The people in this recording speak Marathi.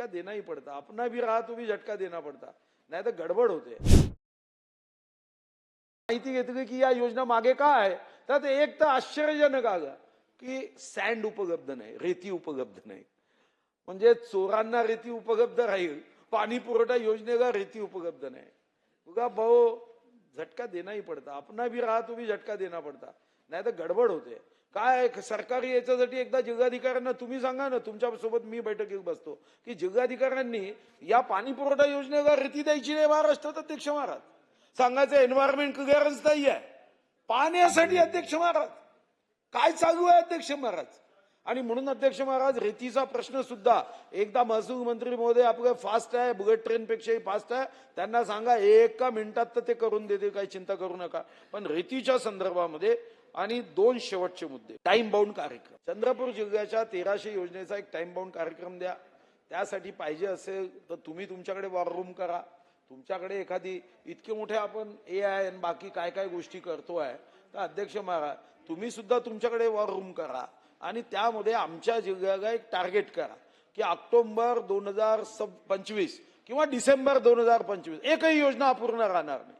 झटका देना ही पडता. अपना भी रहा तो भी झटका देना पडता. नाही तर गडबड होते. माहिती घेतली की या योजना मागे का आहे तर ते एक तर आश्चर्यजनक आलं की सँड उपलब्ध नाही रेती उपलब्ध नाही. म्हणजे चोरांना रेती उपलब्ध राहील पाणी पुरवठा योजनेला रेती उपलब्ध नाही. बघा भाऊ झटका देनाही पडता. अपना भी रहा तो भी झटका देना पडता. नाही तर गडबड होते. काय सरकारी याच्यासाठी एकदा जिल्हाधिकाऱ्यांना तुम्ही सांगा ना तुमच्यासोबत मी बैठकीत बसतो की जिल्हाधिकाऱ्यांनी या पाणी पुरवठा योजनेला रेती द्यायची नाही महाराष्ट्रात अध्यक्ष महाराज. सांगायचं एन्व्हायरमेंट क्लिअरन्स नाही आहे. पाण्यासाठी अध्यक्ष महाराज. काय चालू आहे अध्यक्ष महाराज? आणि म्हणून अध्यक्ष महाराज रेतीचा प्रश्न सुद्धा एकदा महसूल मंत्री महोदय आपलं फास्ट आहे बुलेट ट्रेन पेक्षाही फास्ट आहे. त्यांना सांगा एका मिनिटात तर ते करून देतील काही चिंता करू नका. पण रेतीच्या संदर्भामध्ये आणि दोन शेवटचे मुद्दे. टाइम बाउंड कार्यक्रम. चंद्रपूर जिल्ह्याच्या तेराशे योजनेचा एक टाइम बाउंड कार्यक्रम द्या. त्यासाठी पाहिजे असेल तर तुम्ही तुमच्याकडे वॉर रूम करा. तुमच्याकडे एखादी इतके मोठे आपण ए आय आणि बाकी काय काय गोष्टी करतोय तर अध्यक्ष महाराज तुम्ही सुद्धा तुमच्याकडे वॉर रूम करा. आणि त्यामध्ये आमच्या जिल्ह्याला एक टार्गेट करा की ऑक्टोबर दोन हजार पंचवीस किंवा डिसेंबर दोन हजार पंचवीस. एकही योजना अपूर्ण राहणार नाही.